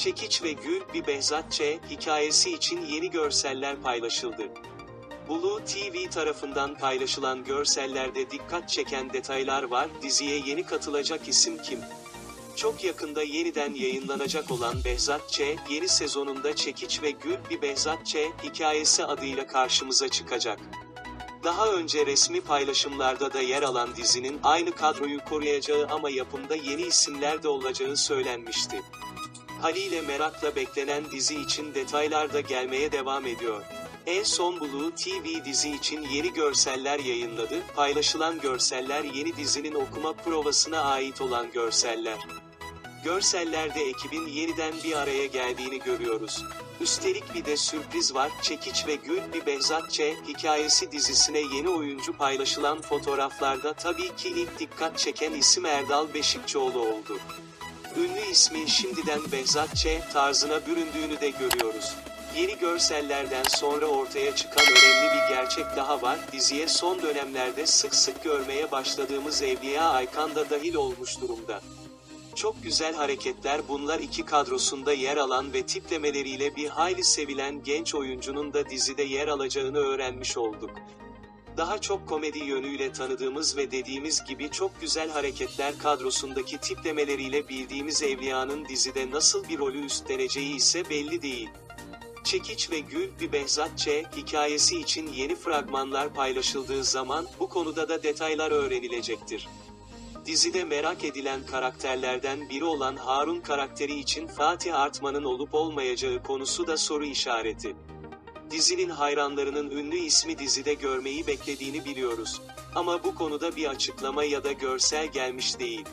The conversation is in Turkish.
Çekiç ve Gül bir Behzat Ç. hikayesi için yeni görseller paylaşıldı. Blue TV tarafından paylaşılan görsellerde dikkat çeken detaylar var. Diziye yeni katılacak isim kim? Çok yakında yeniden yayınlanacak olan Behzat Ç. yeni sezonunda Çekiç ve Gül bir Behzat Ç. hikayesi adıyla karşımıza çıkacak. Daha önce resmi paylaşımlarda da yer alan dizinin aynı kadroyu koruyacağı ama yapımda yeni isimler de olacağı söylenmişti. Haliyle merakla beklenen dizi için detaylar da gelmeye devam ediyor. En son Blue TV dizi için yeni görseller yayınladı. Paylaşılan görseller yeni dizinin okuma provasına ait olan görseller. Görsellerde ekibin yeniden bir araya geldiğini görüyoruz. Üstelik bir de sürpriz var. Çekiç ve Gül bir Behzat Ç. hikayesi dizisine yeni oyuncu paylaşılan fotoğraflarda tabii ki ilk dikkat çeken isim Erdal Beşikçioğlu oldu. İsmin şimdiden Behzat Ç. tarzına büründüğünü de görüyoruz. Yeni görsellerden sonra ortaya çıkan önemli bir gerçek daha var. Diziye son dönemlerde sık sık görmeye başladığımız Evliya Aykan da dahil olmuş durumda. Çok güzel hareketler bunlar iki kadrosunda yer alan ve tiplemeleriyle bir hayli sevilen genç oyuncunun da dizide yer alacağını öğrenmiş olduk. Daha çok komedi yönüyle tanıdığımız ve dediğimiz gibi çok güzel hareketler kadrosundaki tiplemeleriyle bildiğimiz Evliya'nın dizide nasıl bir rolü üstleneceği ise belli değil. Çekiç ve Gül bir Behzat Ç. hikayesi için yeni fragmanlar paylaşıldığı zaman bu konuda da detaylar öğrenilecektir. Dizide merak edilen karakterlerden biri olan Harun karakteri için Fatih Artman'ın olup olmayacağı konusu da soru işareti. Dizinin hayranlarının ünlü ismi dizide görmeyi beklediğini biliyoruz. Ama bu konuda bir açıklama ya da görsel gelmiş değil.